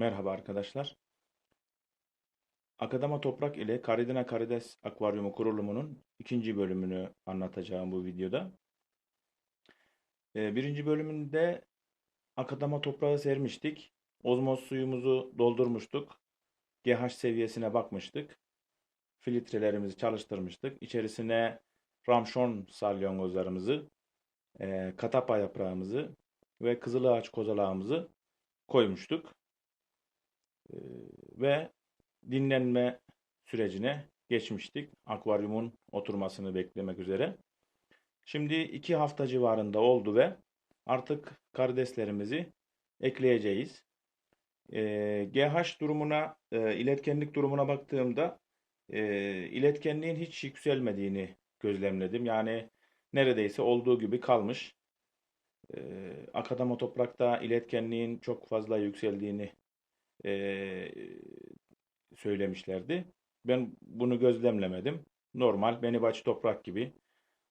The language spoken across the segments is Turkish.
Merhaba arkadaşlar. Akadama Toprak ile Karidina Karides Akvaryumu kurulumunun ikinci bölümünü anlatacağım bu videoda. Ee, birinci bölümünde akadama toprağı sermiştik. Ozmoz suyumuzu doldurmuştuk. GH seviyesine bakmıştık. Filtrelerimizi çalıştırmıştık. İçerisine ramşon salyangozlarımızı, e, katapa yaprağımızı ve kızılağaç kozalağımızı koymuştuk. Ee, ve dinlenme sürecine geçmiştik. Akvaryumun oturmasını beklemek üzere. Şimdi iki hafta civarında oldu ve artık karideslerimizi ekleyeceğiz. Ee, GH durumuna, e, iletkenlik durumuna baktığımda e, iletkenliğin hiç yükselmediğini gözlemledim. Yani neredeyse olduğu gibi kalmış. Ee, akadama toprakta iletkenliğin çok fazla yükseldiğini e, söylemişlerdi. Ben bunu gözlemlemedim. Normal Benibaç toprak gibi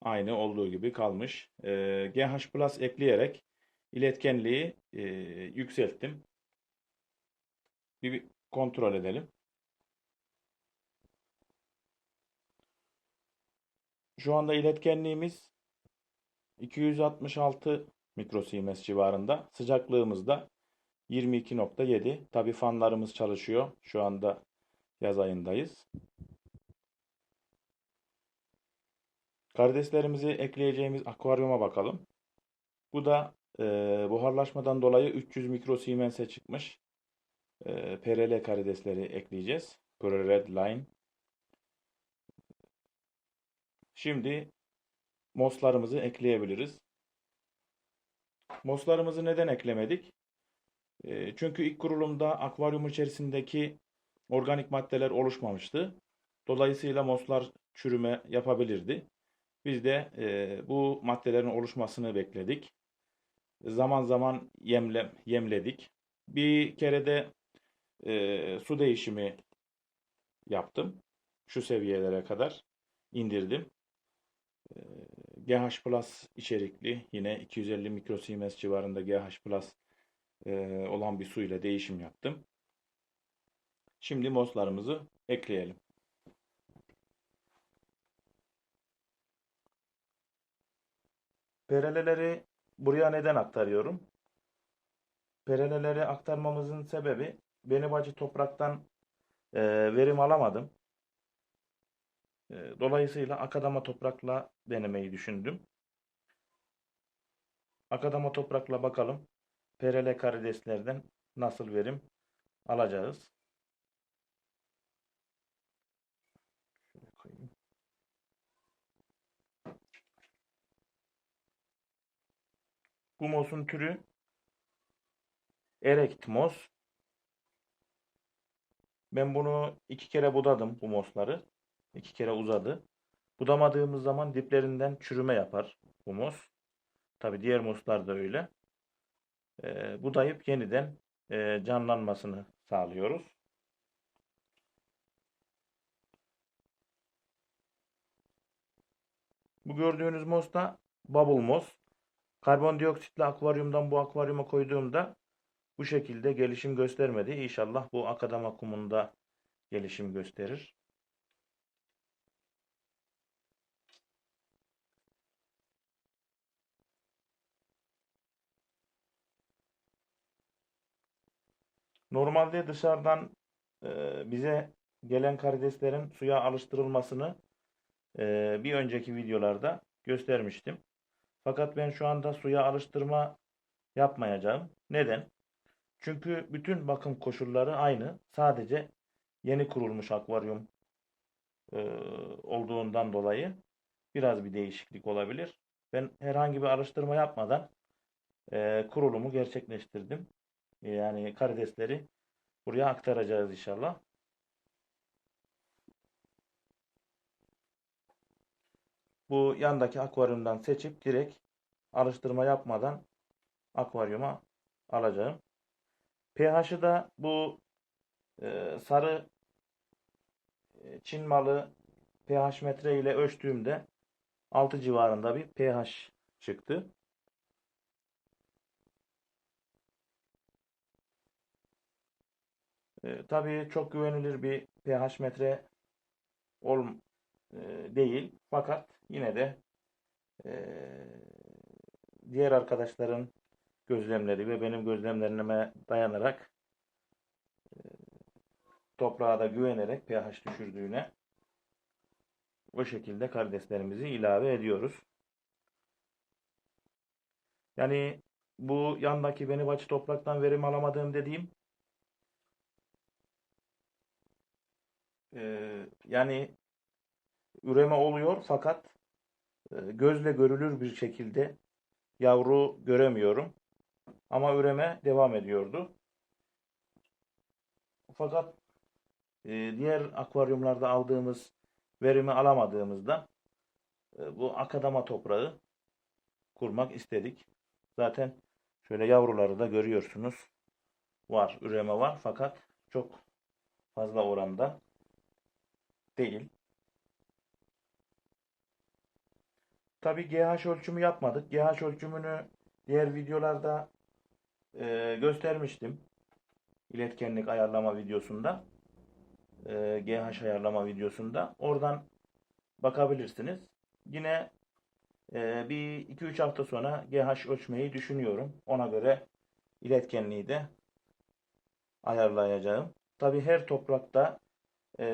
aynı olduğu gibi kalmış. E, GH Plus ekleyerek iletkenliği e, yükselttim. Bir, bir kontrol edelim. Şu anda iletkenliğimiz 266 mikrosiemens civarında. Sıcaklığımız da 22.7. Tabi fanlarımız çalışıyor. Şu anda yaz ayındayız. Karideslerimizi ekleyeceğimiz akvaryuma bakalım. Bu da e, buharlaşmadan dolayı 300 mikrosiemens'e çıkmış. E, PRL karidesleri ekleyeceğiz. Red Line. Şimdi moslarımızı ekleyebiliriz. Moslarımızı neden eklemedik? E, çünkü ilk kurulumda akvaryum içerisindeki organik maddeler oluşmamıştı. Dolayısıyla moslar çürüme yapabilirdi. Biz de e, bu maddelerin oluşmasını bekledik. Zaman zaman yemle, yemledik. Bir kere de e, su değişimi yaptım. Şu seviyelere kadar indirdim. E, GH Plus içerikli yine 250 mikrosiemens civarında GH Plus e, olan bir su ile değişim yaptım. Şimdi moslarımızı ekleyelim. Pereleleri buraya neden aktarıyorum? Pereleleri aktarmamızın sebebi beni bacı topraktan e, verim alamadım. E, dolayısıyla akadama toprakla denemeyi düşündüm. Akadama toprakla bakalım perele karideslerden nasıl verim alacağız. Şöyle koyayım. Bu mosun türü erekt mos. Ben bunu iki kere budadım bu mosları. İki kere uzadı. Budamadığımız zaman diplerinden çürüme yapar bu mos. Tabi diğer moslar da öyle budayıp yeniden e, canlanmasını sağlıyoruz. Bu gördüğünüz mos da bubble mos. Karbondioksitli akvaryumdan bu akvaryuma koyduğumda bu şekilde gelişim göstermedi. İnşallah bu akadama kumunda gelişim gösterir. Normalde dışarıdan e, bize gelen karideslerin suya alıştırılmasını e, bir önceki videolarda göstermiştim. Fakat ben şu anda suya alıştırma yapmayacağım. Neden? Çünkü bütün bakım koşulları aynı. Sadece yeni kurulmuş akvaryum e, olduğundan dolayı biraz bir değişiklik olabilir. Ben herhangi bir alıştırma yapmadan kurulumu gerçekleştirdim. Yani karidesleri buraya aktaracağız inşallah. Bu yandaki akvaryumdan seçip direkt alıştırma yapmadan akvaryuma alacağım. pH'ı da bu e, sarı e, Çin malı pH metre ile ölçtüğümde 6 civarında bir pH çıktı. E, tabii çok güvenilir bir pH metre ol, e, değil. Fakat yine de e, diğer arkadaşların gözlemleri ve benim gözlemlerime dayanarak e, toprağa da güvenerek pH düşürdüğüne bu şekilde karideslerimizi ilave ediyoruz. Yani bu yandaki beni açı topraktan verim alamadığım dediğim e, yani üreme oluyor fakat e, gözle görülür bir şekilde yavru göremiyorum. Ama üreme devam ediyordu. Fakat e, diğer akvaryumlarda aldığımız verimi alamadığımızda e, bu akadama toprağı kurmak istedik. Zaten şöyle yavruları da görüyorsunuz. Var, üreme var fakat çok fazla oranda değil. Tabi GH ölçümü yapmadık. GH ölçümünü diğer videolarda e, göstermiştim. İletkenlik ayarlama videosunda. E, GH ayarlama videosunda. Oradan bakabilirsiniz. Yine e, bir 2-3 hafta sonra GH ölçmeyi düşünüyorum. Ona göre iletkenliği de ayarlayacağım. Tabi her toprakta e,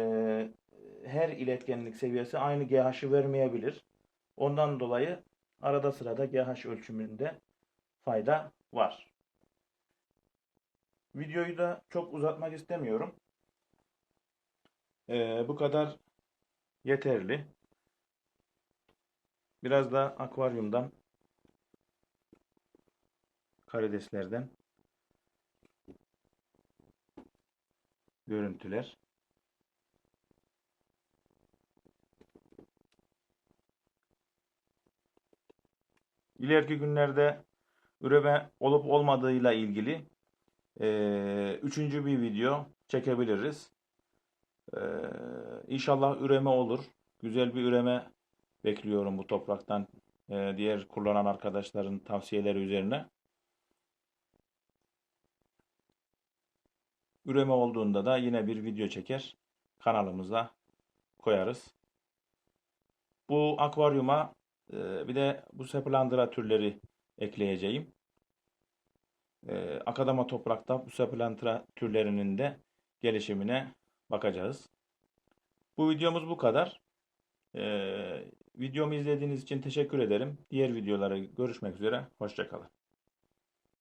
her iletkenlik seviyesi aynı GH'ı vermeyebilir. Ondan dolayı arada sırada GH ölçümünde fayda var. Videoyu da çok uzatmak istemiyorum. Ee, bu kadar yeterli. Biraz da akvaryumdan karideslerden görüntüler. İleriki günlerde üreme olup olmadığıyla ilgili e, üçüncü bir video çekebiliriz. E, inşallah üreme olur. Güzel bir üreme bekliyorum bu topraktan e, diğer kullanan arkadaşların tavsiyeleri üzerine. Üreme olduğunda da yine bir video çeker kanalımıza koyarız. Bu akvaryuma e, bir de bu seplandra türleri ekleyeceğim. E, akadama toprakta bu seplandra türlerinin de gelişimine bakacağız. Bu videomuz bu kadar. E, videomu izlediğiniz için teşekkür ederim. Diğer videolara görüşmek üzere. Hoşçakalın.